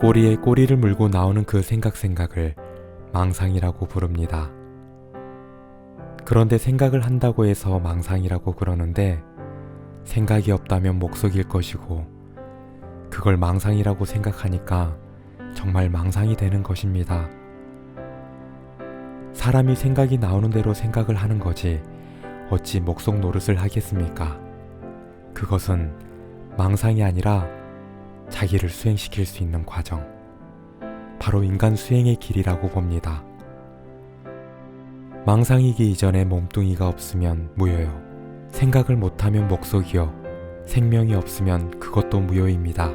꼬리에 꼬리를 물고 나오는 그 생각 생각을 망상이라고 부릅니다. 그런데 생각을 한다고 해서 망상이라고 그러는데 생각이 없다면 목석일 것이고 그걸 망상이라고 생각하니까 정말 망상이 되는 것입니다. 사람이 생각이 나오는 대로 생각을 하는 거지 어찌 목석 노릇을 하겠습니까? 그것은 망상이 아니라 자기를 수행시킬 수 있는 과정. 바로 인간 수행의 길이라고 봅니다. 망상이기 이전에 몸뚱이가 없으면 무효요. 생각을 못하면 목석이요. 생명이 없으면 그것도 무효입니다.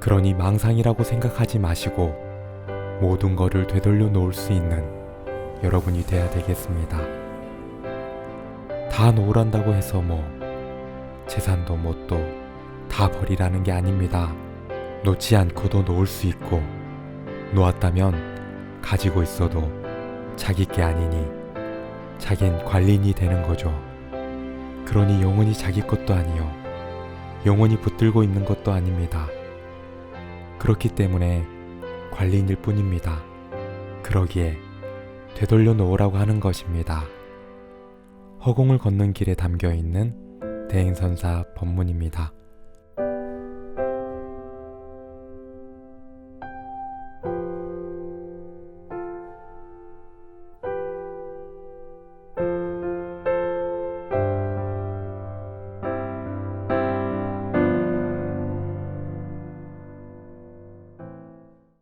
그러니 망상이라고 생각하지 마시고 모든 것을 되돌려 놓을 수 있는 여러분이 돼야 되겠습니다. 다 놓으란다고 해서 뭐 재산도 뭣도 다 버리라는 게 아닙니다. 놓지 않고도 놓을 수 있고 놓았다면 가지고 있어도 자기 게 아니니 자긴 관리인이 되는 거죠. 그러니 영원히 자기 것도 아니요. 영원히 붙들고 있는 것도 아닙니다. 그렇기 때문에 관리인일 뿐입니다. 그러기에 되돌려 놓으라고 하는 것입니다. 허공을 걷는 길에 담겨 있는 대행선사 법문입니다.